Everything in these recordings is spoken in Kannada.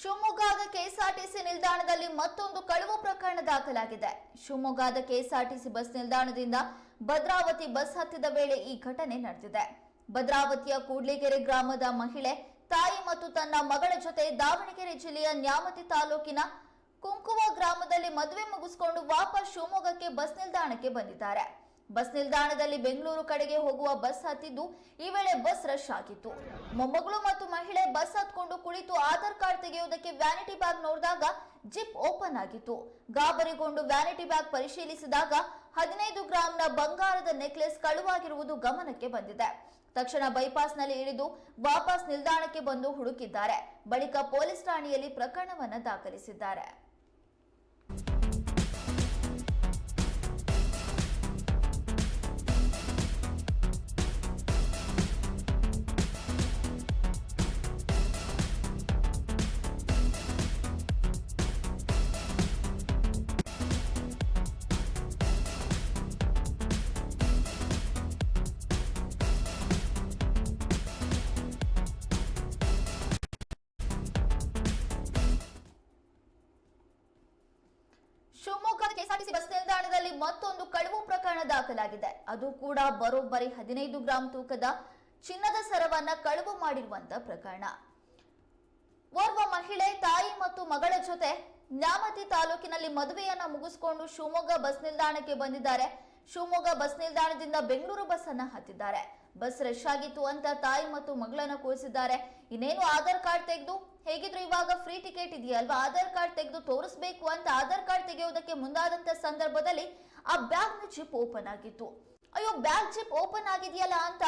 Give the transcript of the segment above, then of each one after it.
ಶಿವಮೊಗ್ಗದ ಕೆಎಸ್ಆರ್ಟಿಸಿ ನಿಲ್ದಾಣದಲ್ಲಿ ಮತ್ತೊಂದು ಕಳುವು ಪ್ರಕರಣ ದಾಖಲಾಗಿದೆ. ಶಿವಮೊಗ್ಗದ ಕೆಎಸ್ಆರ್ಟಿಸಿ ಬಸ್ ನಿಲ್ದಾಣದಿಂದ ಭದ್ರಾವತಿ ಬಸ್ ಹತ್ತಿದ ವೇಳೆ ಈ ಘಟನೆ ನಡೆದಿದೆ. ಭದ್ರಾವತಿಯ ಕೂಡ್ಲಿಗೆರೆ ಗ್ರಾಮದ ಮಹಿಳೆ, ತಾಯಿ ಮತ್ತು ತನ್ನ ಮಗಳ ಜೊತೆ ದಾವಣಗೆರೆ ಜಿಲ್ಲೆಯ ನ್ಯಾಮತಿ ತಾಲೂಕಿನ ಕುಂಕುವ ಗ್ರಾಮದಲ್ಲಿ ಮದುವೆ ಮುಗಿಸಿಕೊಂಡು ವಾಪಸ್ ಶಿವಮೊಗ್ಗಕ್ಕೆ ಬಸ್ ನಿಲ್ದಾಣಕ್ಕೆ ಬಂದಿದ್ದಾರೆ. ಬಸ್ ನಿಲ್ದಾಣದಲ್ಲಿ ಬೆಂಗಳೂರು ಕಡೆಗೆ ಹೋಗುವ ಬಸ್ ಹತ್ತಿದ್ದು ಈ ವೇಳೆ ಬಸ್ ರಶ್ ಆಗಿತ್ತು. ಮೊಮ್ಮಗಳು ಮತ್ತು ಮಹಿಳೆ ಬಸ್ ಹತ್ಕೊಂಡು ಕುಳಿತು ಆಧಾರ್ ಕಾರ್ಡ್ ತೆಗೆಯುವುದಕ್ಕೆ ವ್ಯಾನಿಟಿ ಬ್ಯಾಗ್ ನೋಡಿದಾಗ ಜಿಪ್ ಓಪನ್ ಆಗಿತ್ತು. ಗಾಬರಿಗೊಂಡು ವ್ಯಾನಿಟಿ ಬ್ಯಾಗ್ ಪರಿಶೀಲಿಸಿದಾಗ ಹದಿನೈದು ಗ್ರಾಂನ ಬಂಗಾರದ ನೆಕ್ಲೆಸ್ ಕಳುವಾಗಿರುವುದು ಗಮನಕ್ಕೆ ಬಂದಿದೆ. ತಕ್ಷಣ ಬೈಪಾಸ್ನಲ್ಲಿ ಇಳಿದು ವಾಪಸ್ ನಿಲ್ದಾಣಕ್ಕೆ ಬಂದು ಹುಡುಕಿದ್ದಾರೆ. ಬಳಿಕ ಪೊಲೀಸ್ ಠಾಣೆಯಲ್ಲಿ ಪ್ರಕರಣವನ್ನು ದಾಖಲಿಸಿದ್ದಾರೆ. ಬಸ್ ಮತ್ತೊಂದು ಕಳವು ಪ್ರಕರಣ ದಾಖಲಾಗಿದೆ. ಅದು ಕೂಡ ಬರೋಬ್ಬರಿ ಹದಿನೈದು ಗ್ರಾಂ ತೂಕದ ಚಿನ್ನದ ಸರವನ್ನ ಕಳವು ಮಾಡಿರುವಂತ ಪ್ರಕರಣ. ಓರ್ವ ಮಹಿಳೆ, ತಾಯಿ ಮತ್ತು ಮಗಳ ಜೊತೆ ನ್ಯಾಮತಿ ತಾಲೂಕಿನಲ್ಲಿ ಮದುವೆಯನ್ನ ಮುಗಿಸಿಕೊಂಡು ಶಿವಮೊಗ್ಗ ಬಸ್ ನಿಲ್ದಾಣಕ್ಕೆ ಬಂದಿದ್ದಾರೆ. ಶಿವಮೊಗ್ಗ ಬಸ್ ನಿಲ್ದಾಣದಿಂದ ಬೆಂಗಳೂರು ಬಸ್ ಅನ್ನ ಹತ್ತಿದ್ದಾರೆ. ಬಸ್ ರಶ್ ಆಗಿತ್ತು ಅಂತ ತಾಯಿ ಮತ್ತು ಮಗಳನ್ನ ಕೂರಿಸಿದ್ದಾರೆ. ಇನ್ನೇನು ಆಧಾರ್ ಕಾರ್ಡ್ ತೆಗೆದು ಹೇಗಿದ್ರು ಇವಾಗ ಫ್ರೀ ಟಿಕೆಟ್ ಇದೆಯಲ್ವಾ? ಆಧಾರ್ ಕಾರ್ಡ್ ತೆಗೆದು ತೋರಿಸ್ಬೇಕು ಅಂತ ಆಧಾರ್ ಕಾರ್ಡ್ ತೆಗೆಯೋದಕ್ಕೆ ಮುಂದಾದಂತ ಸಂದರ್ಭದಲ್ಲಿ ಆ ಬ್ಯಾಗ್ ಜಿಪ್ ಓಪನ್ ಆಗಿತ್ತು. ಅಯ್ಯೋ ಬ್ಯಾಗ್ ಜಿಪ್ ಓಪನ್ ಆಗಿದೆಯಲ್ಲ ಅಂತ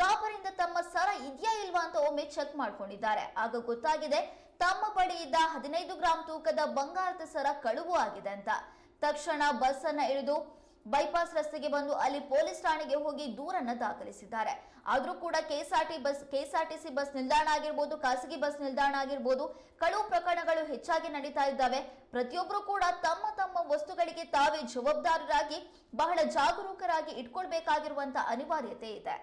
ಗಾಬರಿಯಿಂದ ತಮ್ಮ ಸರ ಇದೆಯಾ ಇಲ್ವಾ ಅಂತ ಒಮ್ಮೆ ಚೆಕ್ ಮಾಡ್ಕೊಂಡಿದ್ದಾರೆ. ಆಗ ಗೊತ್ತಾಗಿದೆ, ತಮ್ಮ ಬಳಿ ಇದ್ದ ಹದಿನೈದು ಗ್ರಾಮ್ ತೂಕದ ಬಂಗಾರದ ಸರ ಕಳುವು ಆಗಿದೆ ಅಂತ. ತಕ್ಷಣ ಬಸ್ ಅನ್ನ ಇಳಿದು ಬೈಪಾಸ್ ರಸ್ತೆಗೆ ಬಂದು ಅಲ್ಲಿ ಪೊಲೀಸ್ ಠಾಣೆಗೆ ಹೋಗಿ ದೂರನ್ನು ದಾಖಲಿಸಿದ್ದಾರೆ. ಆದರೂ ಕೂಡ ಕೆಎಸ್ಆರ್ಟಿ ಬಸ್, ಕೆಎಸ್ಆರ್ಟಿಸಿ ಬಸ್ ನಿಲ್ದಾಣ ಆಗಿರ್ಬೋದು, ಖಾಸಗಿ ಬಸ್ ನಿಲ್ದಾಣ ಆಗಿರ್ಬೋದು, ಕಳುವು ಪ್ರಕರಣಗಳು ಹೆಚ್ಚಾಗಿ ನಡೀತಾ ಇದ್ದಾವೆ. ಪ್ರತಿಯೊಬ್ಬರು ಕೂಡ ತಮ್ಮ ತಮ್ಮ ವಸ್ತುಗಳಿಗೆ ತಾವೇ ಜವಾಬ್ದಾರರಾಗಿ ಬಹಳ ಜಾಗರೂಕರಾಗಿ ಇಟ್ಕೊಳ್ಬೇಕಾಗಿರುವಂತಹ ಅನಿವಾರ್ಯತೆ ಇದೆ.